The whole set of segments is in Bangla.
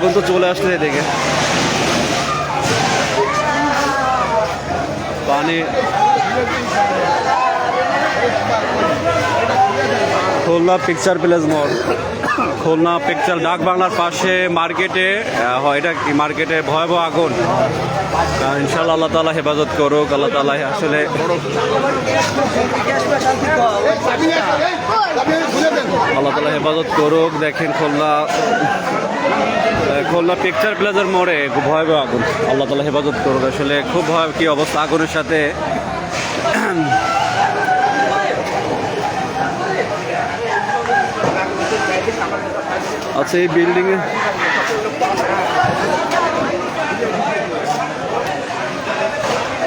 আগুন তো চলে আসছে এদিকে পানি খুলনা পিকচার প্লেস মোড় খুলনা পিকচার ডাক বাংলার পাশে মার্কেটে হয় এটা কি মার্কেটে ভয়াবহ আগুন ইনশাল্লাহ আল্লাহ তালা হেফাজত করুক আল্লাহ তালা আসলে আল্লাহ তালা হেফাজত করুক। দেখেন খুলনা আহ, খুলনা পিকচার প্লেসের মোড়ে ভয়াবহ আগুন। আল্লাহ তালা হেফাজত করুক। আসলে খুব ভয় কি অবস্থা আগুনের সাথে। আচ্ছা এই বিল্ডিং এ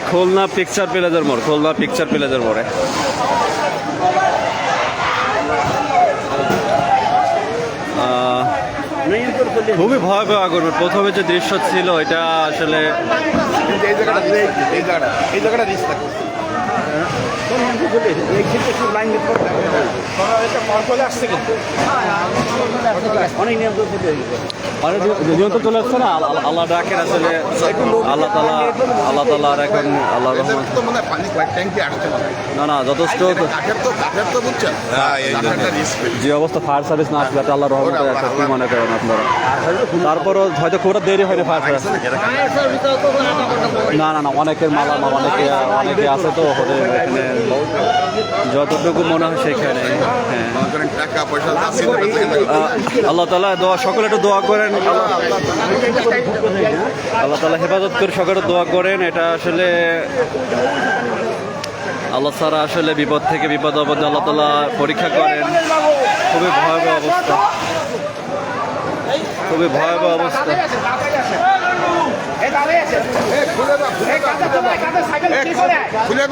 খুলনা পিকচার প্লেজার মোড় খুলনা পিকচার প্লেজার মোড়ে। খুবই ভয় করবে প্রথমে যে দৃশ্য ছিল, এটা আসলে এই জায়গাটা এই জায়গাটা এই জায়গাটা রিস্ক থাকে লাইন এটা কর্পলে আসছে কিন্তু। অনেক নিয়ন্ত্রণ থেকে মানে নিয়ন্ত্রণ চলে আসছে না আল্লাহ- আল্লাহ ডাকের আসলে আল্লাহ তালা আল্লাহ তালার এখন আল্লাহ রহমান তো মনে মনে। হয় না না যথেষ্ট যে অবস্থা ফায়ার সার্ভিস না আসলে আল্লাহ কি মনে করেন আপনারা? তারপরও হয়তো খুব দেরি হয়নি ফায়ার সার্ভিস না না না অনেকের মালা মাল অনেকে অনেকে আছে তো ওদের যতটুকু মনে হয় সেখানে হ্যাঁ। আল্লাহ তালা দোয়া সকলে একটু দোয়া করেন। আল্লাহ তালা হেফাজত করে সকলে দোয়া করেন। এটা আসলে আল্লাহ ছাড়া আসলে বিপদ থেকে বিপদ আপদে আল্লাহ তালা পরীক্ষা করেন। খুবই ভয়াবহ অবস্থা। খুবই ভয়াবহ অবস্থা। খুলে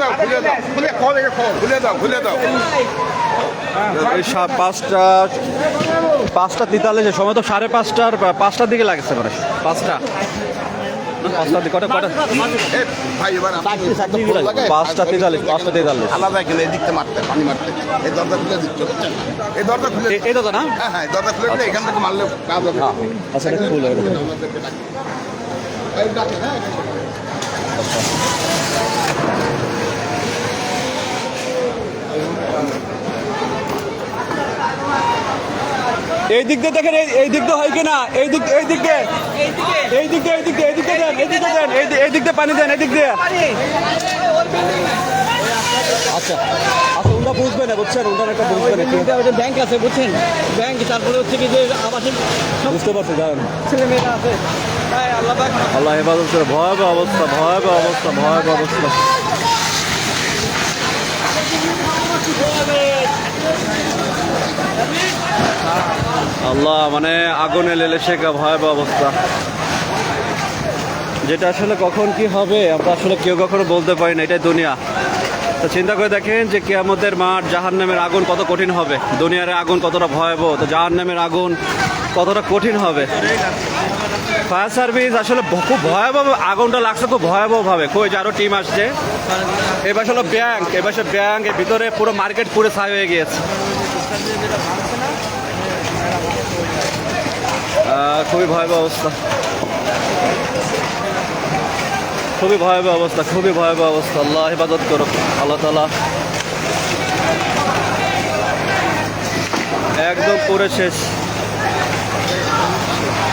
পাঁচটা পাঁচটা তেতাল্লিশের সময় তো সাড়ে পাঁচটার পাঁচটার দিকে লাগছে মানে পাঁচটা। না, পাঁচটার দিকে পাঁচটা তেতাল্লিশ পাঁচটা তেতাল্লিশ। আলাদা কিন্তু এদিকতে মারতে মারতে এই দরজা এই দরজা হ্যাঁ হ্যাঁ দরজা খুলে এখান থেকে মারলে। এই দিক দিয়ে দেখেন এই- দিক দিয়ে হয় কিনা? এই দিক এই দিক দিয়ে। এই দিক দিয়ে এই দিক দিয়ে এই দিক দিয়ে দেন এই দিক দিয়ে দেন এই দিক দিয়ে পানি দেন এই দিক দিয়ে। আচ্ছা আচ্ছা ওটা বুঝবে না বুঝছেন? ওটা একটা বুঝবে না ওটা ব্যাংক আছে বুঝছেন? ব্যাংক তারপরে হচ্ছে কি যে আবাসিক বুঝতে পারছি জানেন ছেলে মেয়েরা আছে। আল্লাহ হেফাজত করে, ভয়াবহ অবস্থা ভয়াবহ অবস্থা ভয়াবহ অবস্থা। আল্লাহ মানে আগুনে লেলে শেখা ভয়াবহ অবস্থা। যেটা আসলে কখন কি হবে, আমরা আসলে কেউ কখনো বলতে পারি না, এটাই দুনিয়া। তো চিন্তা করে দেখেন যে কেয়ামতের মাঠ জাহান নামের আগুন কত কঠিন হবে। দুনিয়ার আগুন কতটা ভয়াবহ, তো জাহান নামের আগুন কতটা কঠিন হবে। ফায়ার সার্ভিস, আসলে খুব ভয়াবহ আগুনটা লাগছে, খুব ভয়াবহ ভাবে কই যে আরও টিম আসছে। এবার হলো ব্যাংক, এবার সে ব্যাংক ভিতরে পুরো মার্কেট পুরো ছাই হয়ে গিয়েছে। খুবই ভয়াবহ অবস্থা। খুবই ভয়াবহ অবস্থা, খুবই ভয়াবহ অবস্থা। আল্লাহ হেফাজত করুক, আল্লাহ তালা একদম পুরো শেষ।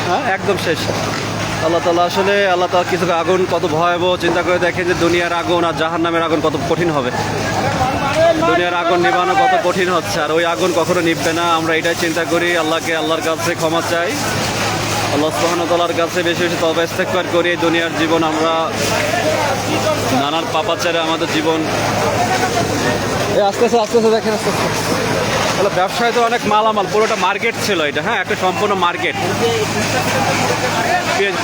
হ্যাঁ একদম শেষ। আল্লাহ তালা আসলে, আল্লাহ তালা কিছু আগুন কত ভয়াবহ, চিন্তা করে দেখে যে দুনিয়ার আগুন আর জাহান নামের আগুন কত কঠিন হবে। দুনিয়ার আগুন নিবানো কত কঠিন হচ্ছে, আর ওই আগুন কখনো নিববে না। আমরা এটাই চিন্তা করি, আল্লাহকে আল্লাহর কাছে ক্ষমা চাই। আল্লাহ সুবহানাহু কাছে বেশি বেশি তবে ইস্তেকবার করি। এই দুনিয়ার জীবন আমরা নানান পাপাচারে আমাদের জীবন। আস্তে আস্তে আস্তে আস্তে দেখেন, আস্তে আস্তে। তাহলে ব্যবসায় তো অনেক মালামাল, পুরোটা মার্কেট ছিল এটা হ্যাঁ? একটা সম্পূর্ণ market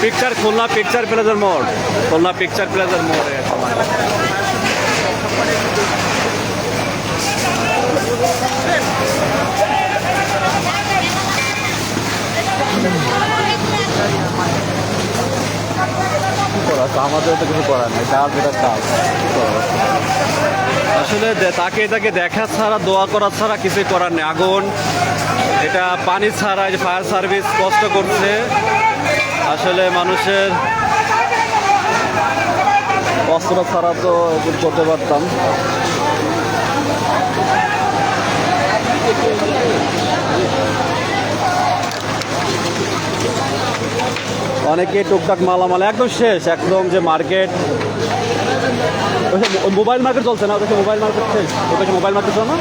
picture Khulna picture pleasure মোড় খুলনা পিকচার প্লেজার মোড় আমাদের তো কিছু করার নেই। কাজ এটা কাজ আসলে তাকে তাকে দেখা ছাড়া, দোয়া করা ছাড়া কিছুই করার নেই। আগুন, এটা পানি ছাড়া যে ফায়ার সার্ভিস কষ্ট করছে। আসলে মানুষের কষ্টটা ছাড়া তো করতে পারতাম। অনেকে টুকটাক মালামাল, একদম শেষ, একদম যে মার্কেট। মোবাইল মার্কেট চলছে না ওদেরকে মোবাইল মার্কেট শেষ? ওদেরকে মোবাইল মার্কেট চলে না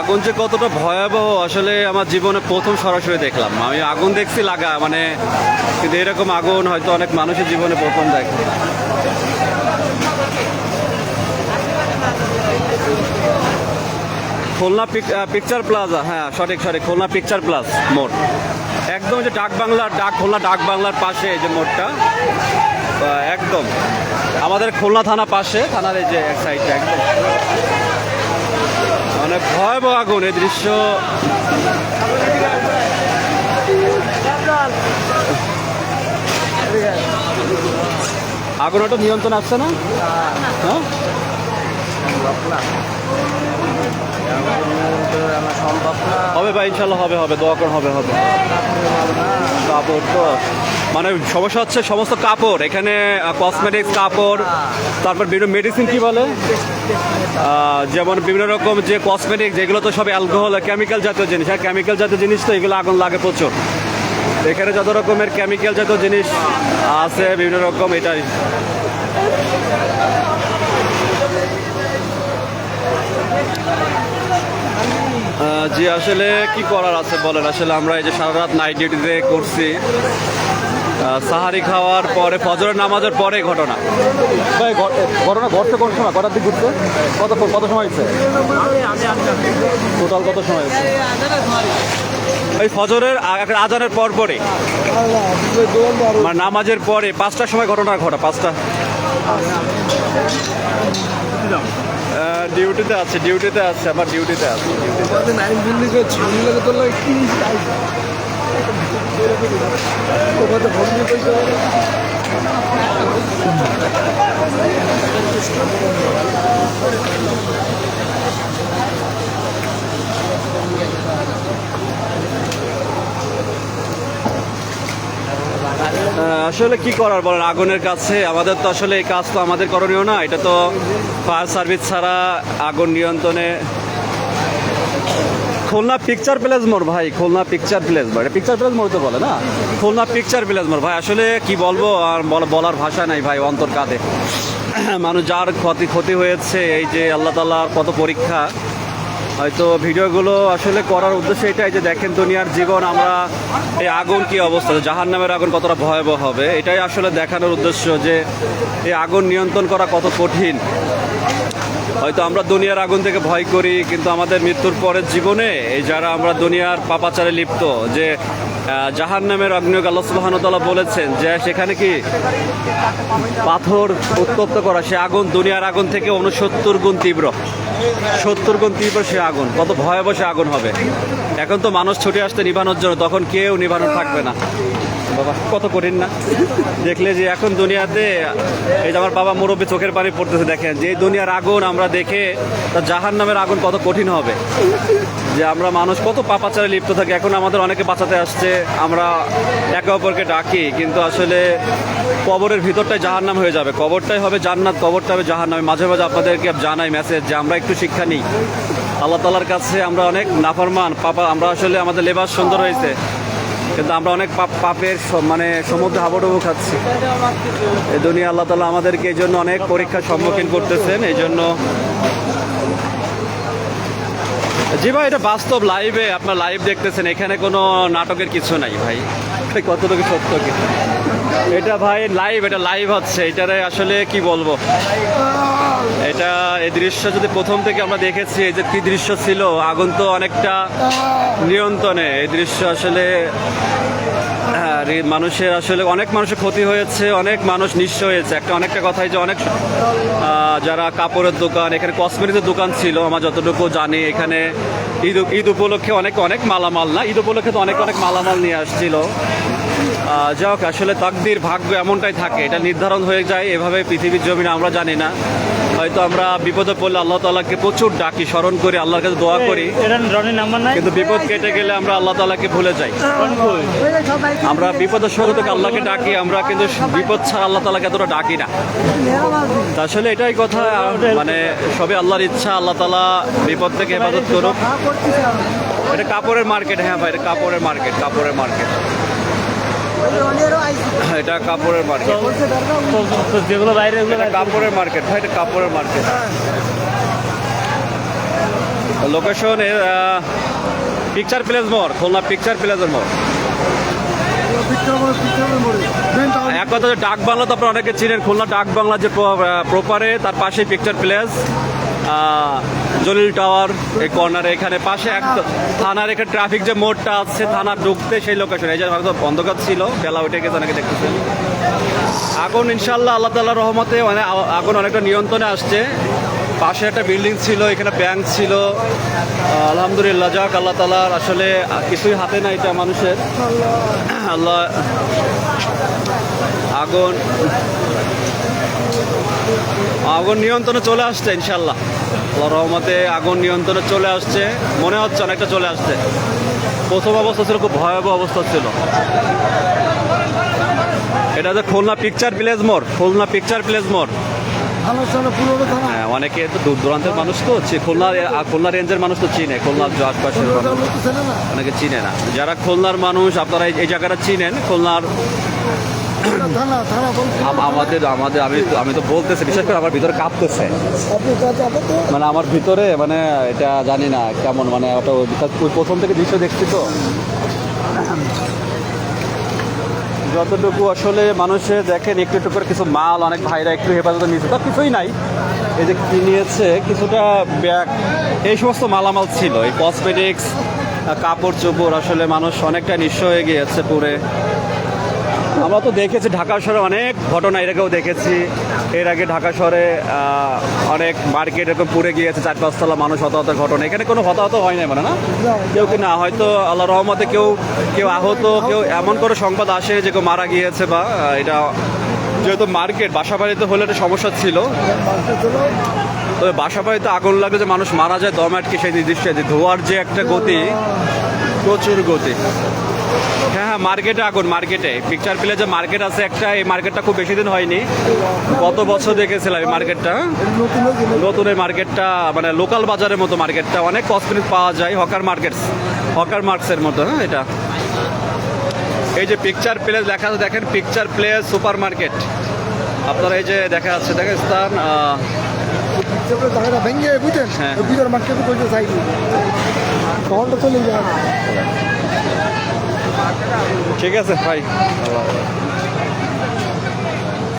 আগুন যে কতটা ভয়াবহ, আসলে আমার জীবনে প্রথম সরাসরি দেখলাম। আমি আগুন দেখছি লাগা মানে কিন্তু এরকম আগুন হয়তো অনেক মানুষের জীবনে প্রথম দেখে। খুলনা পিকচার প্লাজা হ্যাঁ সঠিক সঠিক, খুলনা পিকচার প্লাস মোড়। একদম যে ডাক বাংলার ডাক, খুলনা ডাক বাংলার পাশে এই যে মোড়টা। একদম। আমাদের খুলনা থানা পাশে, থানার এই যে এক সাইডটা একদম। মানে ভয়াবহ আগুন এই দৃশ্য। আগুন একটা নিয়ন্ত্রণ আসছে না? হ্যাঁ? হবে ভাই, ইনশাল্লাহ হবে হবে, দোয়া করুন হবে হবে। কাপড় তো মানে সমস্যা হচ্ছে সমস্ত কাপড়, এখানে কসমেটিক্স কাপড়, তারপর বিভিন্ন মেডিসিন কি বলে? যেমন বিভিন্ন রকম যে কসমেটিক যেগুলো তো সব অ্যালকোহল কেমিক্যাল জাতীয় জিনিস। আর কেমিক্যাল জাতীয় জিনিস তো এগুলো আগুন লাগে প্রচুর। এখানে যত রকমের কেমিক্যাল জাতীয় জিনিস আছে, বিভিন্ন রকম এটাই। জি আসলে কি করার আছে বলেন? আসলে আমরা এই যে সারা রাত নাইট ডিউটিতে করছি সাহারি খাওয়ার পরে ফজরের নামাজের পরে ঘটনা। ভাই ঘটনা ঘটছে কোন সময়? কটার দিক ঘুরছে? কত কত সময় হয়েছে? টোটাল কত সময় হয়েছে? ওই ফজরের আজানের পর পরে মানে নামাজের পরে পাঁচটার সময় ঘটনা ঘটা পাঁচটা। ডিউটিতে আছে ডিউটিতে আছে আমার ডিউটিতে আছে আহ, আসলে কি করার বলেন? আগুনের কাছে, আমাদের তো আসলে এই কাজ তো আমাদের করণীয় না। এটা তো ফায়ার সার্ভিস ছাড়া আগুন নিয়ন্ত্রণে খুলনা পিকচার প্লেস মোড়, ভাই, খুলনা পিকচার প্লেস মোড়। পিকচার প্লেস মোড় তো বলে না? খুলনা পিকচার প্লেস মোড়। ভাই, আসলে কি বলব, আর বল- বলার ভাষা নাই ভাই অন্তর কাঁদে মানুষ যার ক্ষতি ক্ষতি হয়েছে, এই যে আল্লাহ তাল্লাহর কত পরীক্ষা হয়তো ভিডিওগুলো আসলে করার উদ্দেশ্য এটাই যে দেখেন দুনিয়ার জীবন, আমরা এই আগুন কি অবস্থা? জাহান নামের আগুন কতটা ভয়াবহ হবে? এটাই আসলে দেখানোর উদ্দেশ্য যে এই আগুন নিয়ন্ত্রণ করা কত কঠিন। হয়তো আমরা দুনিয়ার আগুন থেকে ভয় করি, কিন্তু আমাদের মৃত্যুর পরের জীবনে এই যারা আমরা দুনিয়ার পাপাচারে লিপ্ত, যে জাহান নামের অগ্নিয়োগ আল্লাহ সুবাহানতাল্লাহ বলেছেন যে, সেখানে কি পাথর উত্তপ্ত করা, সে আগুন দুনিয়ার আগুন থেকে উনসত্তর গুণ তীব্র। সত্তর গুণ তীব্র সে আগুন। কত ভয়াবহ সে আগুন হবে। এখন তো মানুষ ছুটে আসতে নিভানোর জন্য, তখন কেউ নিভানো থাকবে না। বাবা, কত কঠিন না? দেখলে যে এখন দুনিয়াতে, এই যে আমার বাবা মুরব্বী চোখের পানি পড়তেছে, দেখেন, যে দুনিয়ার আগুন আমরা দেখে তা জাহান নামের আগুন কত কঠিন হবে। যে আমরা মানুষ কত পাপাচারে লিপ্ত থাকি। এখন আমাদের অনেকে বাঁচাতে আসছে, আমরা একে অপরকে ডাকি, কিন্তু আসলে কবরের ভিতরটাই জাহান্নাম হয়ে যাবে। কবরটাই হবে জান্নাত, কবরটা হবে জাহান্নামে। মাঝে মাঝে আপনাদেরকে জানাই মেসেজ যে আমরা একটু শিক্ষা নিই। আল্লাহ তালার কাছে আমরা অনেক নাফরমান, পাপা, আমরা আসলে আমাদের লেবাস সুন্দর হয়েছে, কিন্তু আমরা অনেক পাপ, পাপের মানে সমুদ্রে হাবুডুবু খাচ্ছি। এই দুনিয়া আল্লাহ তালা আমাদেরকে এই জন্য অনেক পরীক্ষার সম্মুখীন করতেছেন, এই জন্য জি ভাই, এটা বাস্তব লাইভে আপনার লাইভ দেখতেছেন, এখানে কোনো নাটকের কিছু নাই ভাই। কতটুকু সত্য কি? এটা ভাই লাইভ এটা লাইভ হচ্ছে, এটারে আসলে কি বলব? এটা এই দৃশ্য যদি প্রথম থেকে আমরা দেখেছি যে কি দৃশ্য ছিল আগুন তো অনেকটা নিয়ন্ত্রণে। এই দৃশ্য আসলে হ্যাঁ, মানুষের আসলে অনেক মানুষের ক্ষতি হয়েছে অনেক মানুষ নিঃস্ব হয়েছে। একটা অনেকটা কথাই যে অনেক যারা কাপড়ের দোকান এখানে কসমেটিক্সের দোকান ছিল আমার যতটুকু জানি এখানে ঈদ ঈদ উপলক্ষে অনেক অনেক মালামাল না? ঈদ উপলক্ষে তো অনেক অনেক মালামাল নিয়ে আসছিল। যাই হোক আসলে তাকদির ভাগ্য এমনটাই থাকে। এটা নির্ধারণ হয়ে যায় এভাবে পৃথিবীর জমিনে আমরা জানি না। হয়তো আমরা বিপদে পড়লে আল্লাহ তালাকে প্রচুর ডাকি স্মরণ করি আল্লাহর কাছে দোয়া করি। কিন্তু বিপদ কেটে গেলে আমরা আল্লাহ তালাকে ভুলে যাই। আমরা বিপদের সময় থেকে আল্লাহকে ডাকি আমরা কিন্তু বিপদ ছাড়া আল্লাহ তালাকে এতটা ডাকি না। আসলে এটাই কথা মানে সবই আল্লাহর ইচ্ছা আল্লাহ তালা বিপদ থেকে হেফাজত করুক। এটা কাপড়ের মার্কেট হ্যাঁ ভাই এটা কাপড়ের মার্কেট কাপড়ের মার্কেট এটা কাপড়ের মার্কেট যেগুলো বাইরে কাপড়ের মার্কেট ভাই এটা কাপড়ের মার্কেট লোকেশন এর পিকচার প্লেস মোড় খুলনা পিকচার প্লেসের মোড় এক কথা ডাক বাংলা তো আপনারা অনেকে চিনেন খুলনা ডাক বাংলা যে প্রপারে তার পাশে পিকচার প্লেস জলিল টাওয়ার, এই কর্নারে এখানে পাশে এক থানার এখানে ট্রাফিক যে মোড়টা আছে থানা ঢুকতে সেই লোকেশন এই যে হয়তো অন্ধকার ছিল, বেলা উঠে গেছে, অনেকে দেখতেছেন আগুন ইনশাল্লাহ আল্লাহ তাল্লাহ রহমতে মানে আগুন অনেকটা নিয়ন্ত্রণে আসছে। পাশে একটা বিল্ডিং ছিল, এখানে ব্যাংক ছিল। আলহামদুলিল্লাহ, যাক, আল্লাহ তালার আসলে কিছুই হাতে নাই এটা মানুষের। আল্লাহ আগুন। আগুন নিয়ন্ত্রণে চলে আসছে ইনশাল্লাহ রহমতে আগুন নিয়ন্ত্রণে চলে আসছে। মনে হচ্ছে অনেকটা চলে আসছে। প্রথম অবস্থা ছিল, খুব ভয়াবহ অবস্থা ছিল। এটা হচ্ছে খুলনা পিকচার প্লেস মোড়, খুলনা পিকচার প্লেস মোড়। অনেকে তো দূর দূরান্তের মানুষ তো খুলনা খুলনা রেঞ্জের মানুষ তো চিনে, খুলনার যে আশপাশের অনেকে চিনে না। যারা খুলনার মানুষ, আপনারা এই- জায়গাটা চিনেন? খুলনার আমাদের আমাদের, আমি আমি তো বলতেছি, বিশেষ করে আমার ভিতরে কাঁপতেছে। মানে আমার ভিতরে মানে এটা জানি না কেমন মানে ওটা ওই প্রথম থেকে দৃশ্য দেখছি তো। যতটুকু আসলে মানুষে দেখেন, একটু একটু করে কিছু মাল, অনেক ভাইরা একটু হেফাজতে নিয়েছে, তা কিছুই নাই। এই যে নিয়েছে কিছুটা ব্যাগ, এই সমস্ত মালামাল ছিল। এই কসমেটিক্স কাপড় চোপড় আসলে মানুষ অনেকটা নিঃস্ব হয়ে গিয়েছে পুরে আমরা তো দেখেছি ঢাকা শহরে অনেক ঘটনা এর আগেও দেখেছি। এর আগে ঢাকা শহরে অনেক মার্কেট এরকম পুড়ে গিয়েছে, চার পাঁচতলা মানুষ হতাহতের ঘটনা। এখানে কোনো হতাহত হয় না মানে না? কেউ কি না? হয়তো আল্লাহ রহমতে কেউ কেউ আহত, কেউ এমন করে সংবাদ আসে যে কেউ মারা গিয়েছে বা এটা যেহেতু মার্কেট বাসা বাড়িতে হলে একটা সমস্যা ছিল। তবে বাসা বাড়িতে আগুন লাগলে যে মানুষ মারা যায়, দম আটকে সেই নির্দিষ্ট ধোয়ার যে একটা গতি, প্রচুর গতি। মার্কেটে আগুন মার্কেটে পিকচার প্লে যে মার্কেট আছে একটা এই মার্কেটটা খুব বেশি দিন হয়নি। গত বছর দেখেছিলাম এই মার্কেটটা নতুন এই মার্কেটটা মানে লোকাল বাজারের মতো মার্কেটটা অনেক কসমেটিক পাওয়া যায় হকার মার্কেটস হকার মার্কসের মতো হ্যাঁ এটা। এই যে পিকচার প্লেস দেখা আছে দেখেন পিকচার প্লেস সুপার মার্কেট আপনারা এই যে দেখা যাচ্ছে দেখেন স্থান ভেঙে বুঝলেন হ্যাঁ। ভিতর মার্কেট করতে চাই তখনটা চলে ঠিক আছে ভাই।